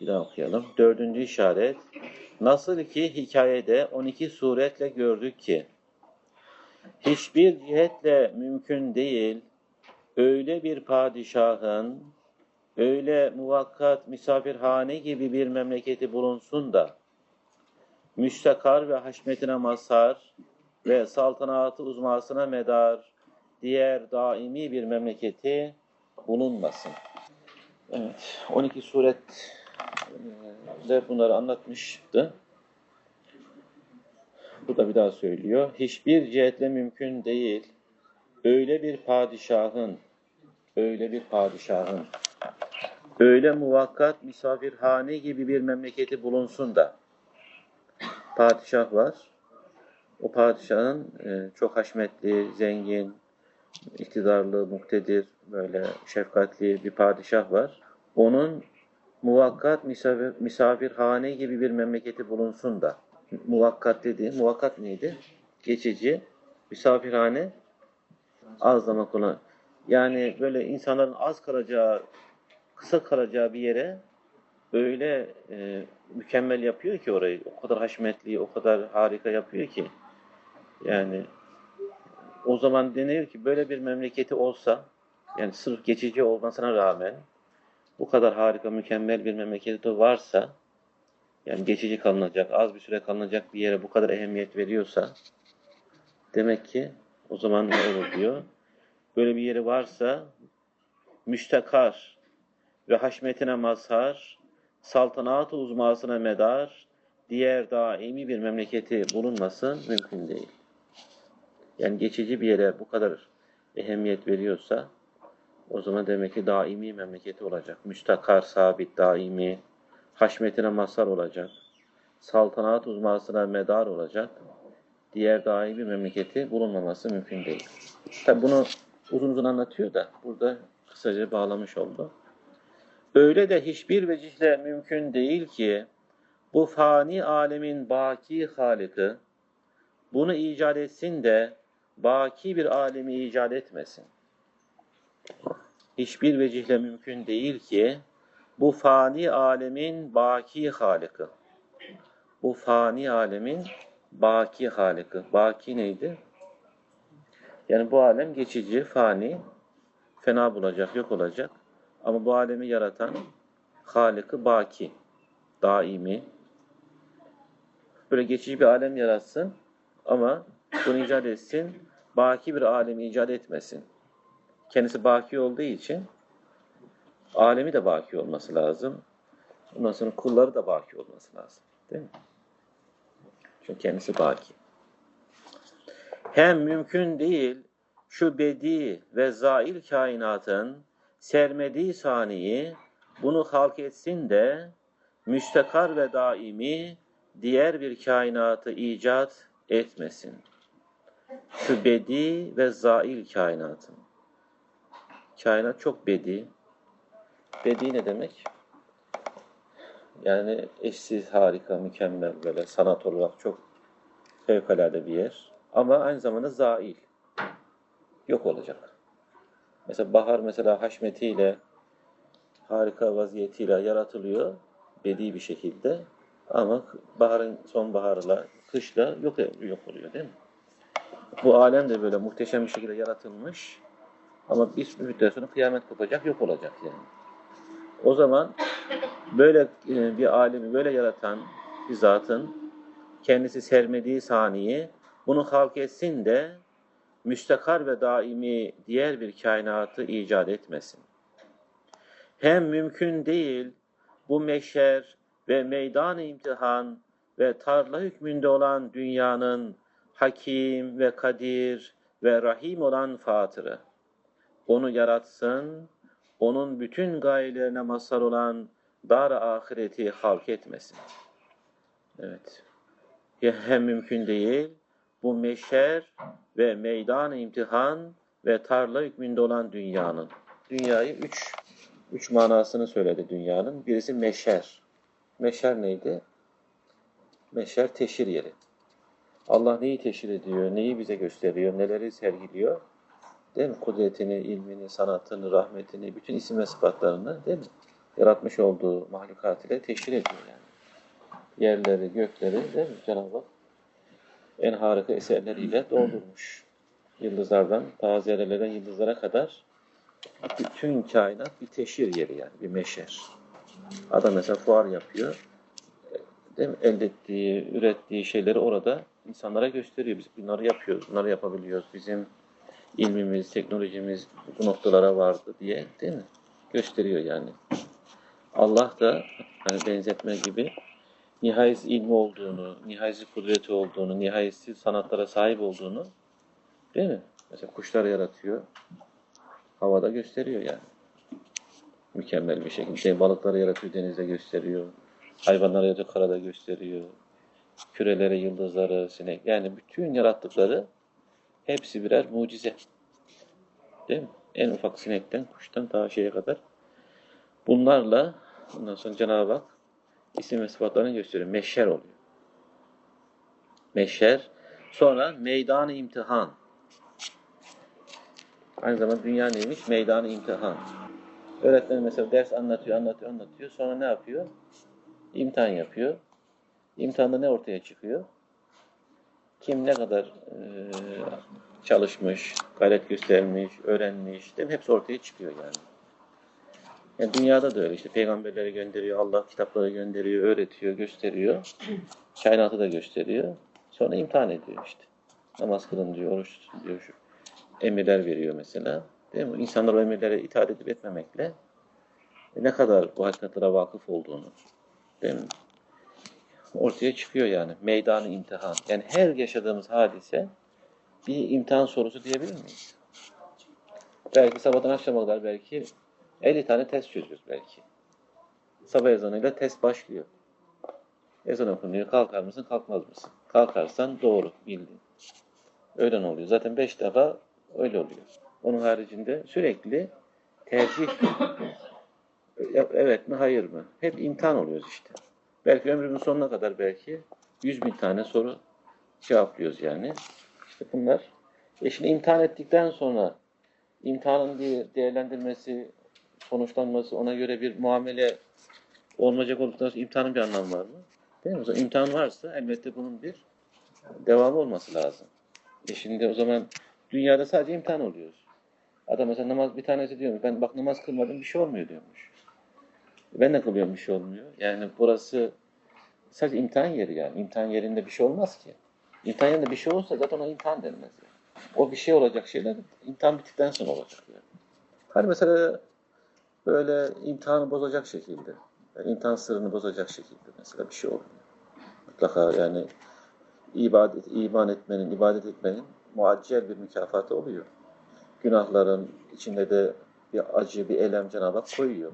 Bir daha okuyalım. Dördüncü işaret. Nasıl ki hikayede 12 suretle gördük ki hiçbir cihetle mümkün değil öyle bir padişahın öyle muvakkat misafirhane gibi bir memleketi bulunsun da müstakar ve haşmetine mazhar ve saltanatı uzmasına medar diğer daimi bir memleketi bulunmasın. Evet, 12 suret de bunları anlatmıştı. Bu da bir daha söylüyor. Hiçbir cihetle mümkün değil. Öyle bir padişahın, öyle bir padişahın, öyle muvakkat misafirhane gibi bir memleketi bulunsun da padişah var. O padişahın e, çok haşmetli, zengin, iktidarlı, muktedir, böyle şefkatli bir padişah var. Onun muvakkat misafir, misafirhane gibi bir memleketi bulunsun da. Muvakkat dedi. Muvakkat neydi? Geçici. Misafirhane az zaman konu. Yani böyle insanların az kalacağı, kısa kalacağı bir yere öyle e, mükemmel yapıyor ki orayı. O kadar haşmetli, o kadar harika yapıyor ki. Yani o zaman deniyor ki böyle bir memleketi olsa yani sırf geçici olmasına rağmen bu kadar harika, mükemmel bir memleketi varsa yani geçici kalınacak, az bir süre kalınacak bir yere bu kadar ehemmiyet veriyorsa demek ki o zaman ne olur diyor. Böyle bir yeri varsa müstakar ve haşmetine mazhar, saltanat uzmasına medar, diğer daimi bir memleketi bulunması mümkün değil. Yani geçici bir yere bu kadar ehemmiyet veriyorsa o zaman demek ki daimi memleketi olacak. Müstakar, sabit, daimi, haşmetine mazhar olacak. Saltanat uzmasına medar olacak. Diğer daimi memleketi bulunmaması mümkün değil. Tabi bunu uzun uzun anlatıyor da burada kısaca bağlamış oldu. Öyle de hiçbir vecihle mümkün değil ki bu fani alemin baki haliki bunu icat etsin de baki bir alemi icat etmesin. Hiçbir vecihle mümkün değil ki bu fani alemin baki haliki. Bu fani alemin baki haliki. Baki neydi? Yani bu alem geçici, fani, fena bulacak, yok olacak. Ama bu alemi yaratan Halık'ı baki, daimi. Böyle geçici bir alem yaratsın ama bunu icat etsin, baki bir alemi icat etmesin. Kendisi baki olduğu için alemi de baki olması lazım. Ondan sonra kulları da baki olması lazım. Değil mi? Çünkü kendisi baki. Hem mümkün değil şu bedi ve zail kainatın sermediği saniyi bunu halk etsin de müstakar ve daimi diğer bir kainatı icat etmesin. Şu bedi ve zail kainatın. Kainat çok bedi. Bedi ne demek? Yani eşsiz, harika, mükemmel böyle sanat olarak çok fevkalade bir yer. Ama aynı zamanda zail. Yok olacak. Mesela bahar mesela haşmetiyle, harika vaziyetiyle yaratılıyor. Bedi bir şekilde. Ama baharın sonbaharla, kışla yok, yok oluyor değil mi? Bu alem de böyle muhteşem bir şekilde yaratılmış. Ama bir müddet sonra kıyamet kopacak, yok olacak yani. O zaman böyle e, bir alemi böyle yaratan bir zatın kendisi sermediği saniye bunu halk etsin de müstakar ve daimi diğer bir kainatı icat etmesin. Hem mümkün değil bu meşer ve meydan imtihan ve tarla hükmünde olan dünyanın hakim ve kadir ve rahim olan fatırı. Onu yaratsın, onun bütün gayelerine mazhar olan dar ahireti halk etmesin. Evet. Hem mümkün değil bu meşer ve meydan imtihan ve tarla hükmünde olan dünyanın. Dünyayı üç, üç manasını söyledi dünyanın. Birisi meşer. Meşer neydi? Meşer teşhir yeri. Allah neyi teşhir ediyor, neyi bize gösteriyor, neleri sergiliyor? Değil mi? Kudretini, ilmini, sanatını, rahmetini, bütün isim ve sıfatlarını değil mi? yaratmış olduğu mahlukat ile teşhir ediyor yani. Yerleri, gökleri değil mi Cenab-ı Hak en harika eserleriyle doldurmuş. Yıldızlardan, ta zerrelerden yıldızlara kadar bütün kainat bir teşhir yeri yani, bir meşer. Adam mesela fuar yapıyor. Değil mi? Elde ettiği, ürettiği şeyleri orada insanlara gösteriyor. Biz bunları yapıyoruz, bunları yapabiliyoruz. Bizim ilmimiz, teknolojimiz bu noktalara vardı diye değil mi? Gösteriyor yani. Allah da hani benzetme gibi nihayetsiz ilmi olduğunu, nihayetsiz kudreti olduğunu, nihayetsiz sanatlara sahip olduğunu değil mi? Mesela kuşlar yaratıyor. Havada gösteriyor yani. Mükemmel bir şekilde. Şey, balıkları yaratıyor, denizde gösteriyor. Hayvanları yaratıyor, karada gösteriyor. Küreleri, yıldızları, sinek. Yani bütün yarattıkları hepsi birer mucize. Değil mi? En ufak sinekten, kuştan ta şeye kadar. Bunlarla ondan sonra Cenab-ı Hak isim ve sıfatlarını gösteriyor. Meşer oluyor. Meşer. Sonra meydanı imtihan. Aynı zamanda dünya neymiş? Meydanı imtihan. Öğretmen mesela ders anlatıyor, anlatıyor, anlatıyor. Sonra ne yapıyor? İmtihan yapıyor. İmtihanda ne ortaya çıkıyor? Kim ne kadar e, çalışmış, gayret göstermiş, öğrenmiş, değil mi? Hepsi ortaya çıkıyor yani. Yani dünyada da öyle işte peygamberleri gönderiyor, Allah kitapları gönderiyor, öğretiyor, gösteriyor. Kainatı da gösteriyor. Sonra imtihan ediyor işte. Namaz kılın diyor, oruç tutun diyor. Şu emirler veriyor mesela. Değil mi? İnsanlar o emirlere itaat edip etmemekle ne kadar bu hakikatlere vakıf olduğunu değil mi? Ortaya çıkıyor yani. Meydanı imtihan. Yani her yaşadığımız hadise bir imtihan sorusu diyebilir miyiz? Belki sabahtan akşama kadar belki 50 tane test çözüyoruz belki. Sabah ezanıyla test başlıyor. Ezan okunuyor. Kalkar mısın, kalkmaz mısın? Kalkarsan doğru, bildin. Öyle oluyor. Zaten 5 defa öyle oluyor. Onun haricinde sürekli tercih evet mi, hayır mı? Hep imtihan oluyoruz işte. Belki ömrümün sonuna kadar belki 100 bin tane soru cevaplıyoruz yani. İşte bunlar. E şimdi imtihan ettikten sonra imtihanın değerlendirmesi, sonuçlanması, ona göre bir muamele olmayacak olduktan sonra imtihanın bir anlamı var mı? Değil mi? O zaman imtihan varsa elbette bunun bir devamı olması lazım. E şimdi o zaman dünyada sadece imtihan oluyoruz. Adam mesela namaz bir tanesi diyor ben bak namaz kılmadım bir şey olmuyor diyormuş. Ben de kılıyorum bir şey olmuyor. Yani burası sadece imtihan yeri yani. İmtihan yerinde bir şey olmaz ki. İmtihan yerinde bir şey olsa zaten ona imtihan denmez. Yani. O bir şey olacak şeyler imtihan bittikten sonra olacak yani. Hani mesela böyle imtihanı bozacak şekilde, yani imtihan sırrını bozacak şekilde mesela bir şey olmuyor. Mutlaka yani ibadet, iman etmenin, ibadet etmenin muaccel bir mükafatı oluyor. Günahların içinde de bir acı, bir elem Cenab-ı Hak koyuyor.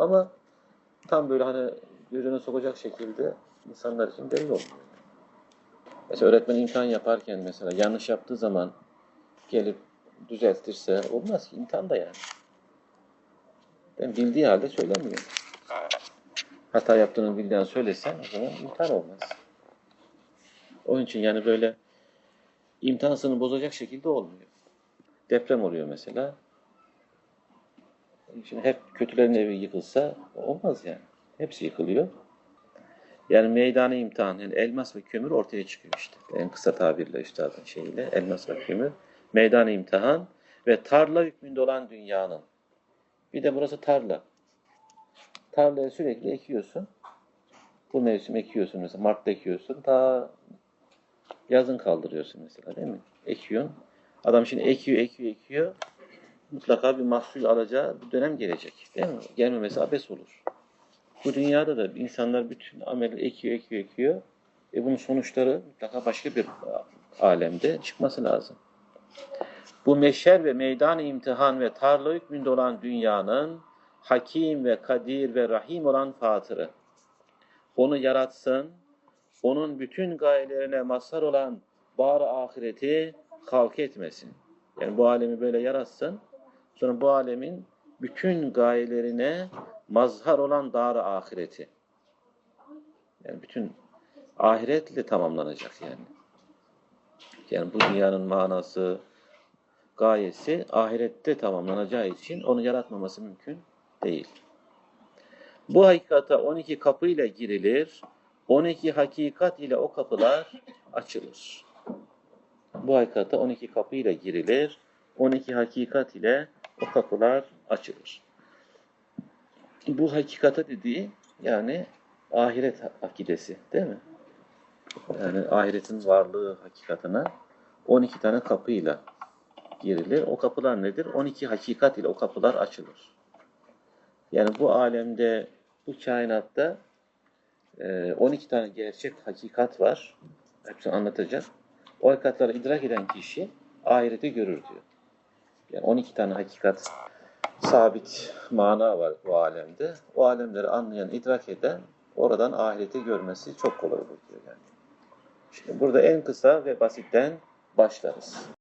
Ama tam böyle hani gözüne sokacak şekilde insanlar için belli olmuyor. Mesela öğretmen imtihan yaparken mesela yanlış yaptığı zaman gelip düzeltirse olmaz ki imtihan da yani. Ben bildiği halde söylemiyor. Hata yaptığını bildiğini söylesen o zaman imtihan olmaz. Onun için yani böyle imtihansını bozacak şekilde olmuyor. Deprem oluyor mesela. Şimdi hep kötülerin evi yıkılsa olmaz yani. Hepsi yıkılıyor. Yani meydanı imtihan, yani elmas ve kömür ortaya çıkıyor işte. En kısa tabirle üstadın şeyiyle, elmas ve kömür. Meydanı imtihan ve tarla hükmünde olan dünyanın. Bir de burası tarla. Tarlaya sürekli ekiyorsun. Bu mevsim ekiyorsun mesela, Mart'ta ekiyorsun. Ta yazın kaldırıyorsun mesela değil mi? Ekiyorsun. Adam şimdi ekiyor, ekiyor, ekiyor mutlaka bir mahsul alacağı bir dönem gelecek. Değil mi? Gelmemesi abes olur. Bu dünyada da insanlar bütün ameli ekiyor, ekiyor, ekiyor. E bunun sonuçları mutlaka başka bir alemde çıkması lazım. Bu meşer ve meydan imtihan ve tarla hükmünde olan dünyanın hakim ve kadir ve rahim olan fatırı. Onu yaratsın, onun bütün gayelerine mazhar olan bar ahireti halk etmesin. Yani bu alemi böyle yaratsın, Sonra bu alemin bütün gayelerine mazhar olan dar ahireti. Yani bütün ahiretle tamamlanacak yani. Yani bu dünyanın manası, gayesi ahirette tamamlanacağı için onu yaratmaması mümkün değil. Bu hakikate 12 kapıyla girilir. 12 hakikat ile o kapılar açılır. Bu hakikate 12 kapıyla girilir. 12 hakikat ile o kapılar açılır. Bu hakikate dediği yani ahiret akidesi değil mi? Yani ahiretin varlığı hakikatine 12 tane kapıyla girilir. O kapılar nedir? 12 hakikat ile o kapılar açılır. Yani bu alemde, bu kainatta e, 12 tane gerçek hakikat var. Hepsini anlatacak. O hakikatları idrak eden kişi ahireti görür diyor. Yani 12 tane hakikat sabit mana var bu alemde. O alemleri anlayan, idrak eden oradan ahireti görmesi çok kolay olur diyor yani. Şimdi burada en kısa ve basitten başlarız.